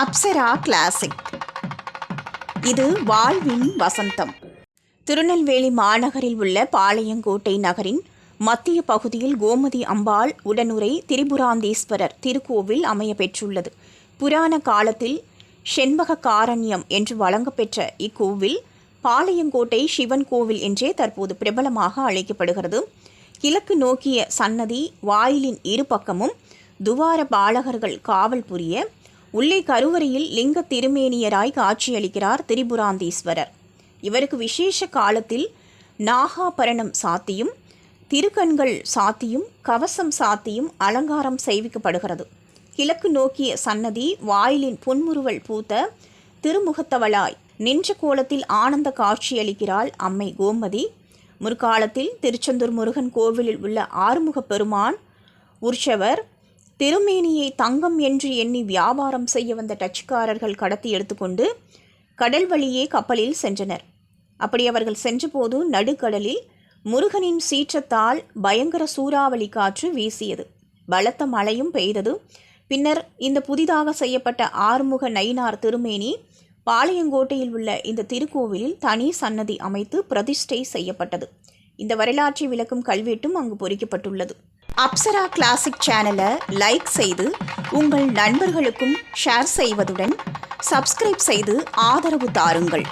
Apsara classic இது வாழ்வின் வசந்தம். திருநெல்வேலி மாநகரில் உள்ள பாளையங்கோட்டை நகரின் மத்திய பகுதியில் கோமதி அம்பாள் உடனுரை திரிபுராந்தீஸ்வரர் திருக்கோவில் அமைய பெற்றுள்ளது. புராண காலத்தில் செண்பக காரண்யம் என்று வழங்கப்பெற்ற இக்கோவில் பாளையங்கோட்டை சிவன் கோவில் என்றே தற்போது பிரபலமாக அழைக்கப்படுகிறது. கிழக்கு நோக்கிய சன்னதி வாயிலின் இரு பக்கமும் துவார பாலகர்கள் காவல் புரிய உள்ளே கருவறையில் லிங்க திருமேனியராய் காட்சியளிக்கிறார் திரிபுராந்தீஸ்வரர். இவருக்கு விசேஷ காலத்தில் நாகாபரணம் சாத்தியும் திருக்கண்கள் சாத்தியும் கவசம் சாத்தியும் அலங்காரம் செய்விக்கப்படுகிறது. கிழக்கு நோக்கிய சன்னதி வாயிலின் புன்முறுவல் பூத்த திருமுகத்தவளாய் நின்ற கோலத்தில் ஆனந்த காட்சியளிக்கிறாள் அம்மை கோமதி. முற்காலத்தில் திருச்செந்தூர் முருகன் கோவிலில் உள்ள ஆறுமுகப் பெருமான் உற்சவர் திருமேனியை தங்கம் என்று எண்ணி வியாபாரம் செய்ய வந்த டச்சுக்காரர்கள் கடத்தி எடுத்துக்கொண்டு கடல் வழியே கப்பலில் சென்றனர். அப்படி அவர்கள் சென்றபோது நடுக்கடலில் முருகனின் சீற்றத்தால் பயங்கர சூறாவளி காற்று வீசியது. பலத்த மழையும் பெய்தது. பின்னர் இந்த புதிதாக செய்யப்பட்ட ஆறுமுக நயினார் திருமேனி பாளையங்கோட்டையில் உள்ள இந்த திருக்கோவிலில் தனி சன்னதி அமைத்து பிரதிஷ்டை செய்யப்பட்டது. இந்த வரலாற்றை விளக்கும் கல்வெட்டும் அங்கு பொறிக்கப்பட்டுள்ளது. அப்சரா கிளாசிக் சேனலை லைக் செய்து உங்கள் நண்பர்களுக்கும் ஷேர் செய்வதுடன் சப்ஸ்கிரைப் செய்து ஆதரவு தாருங்கள்.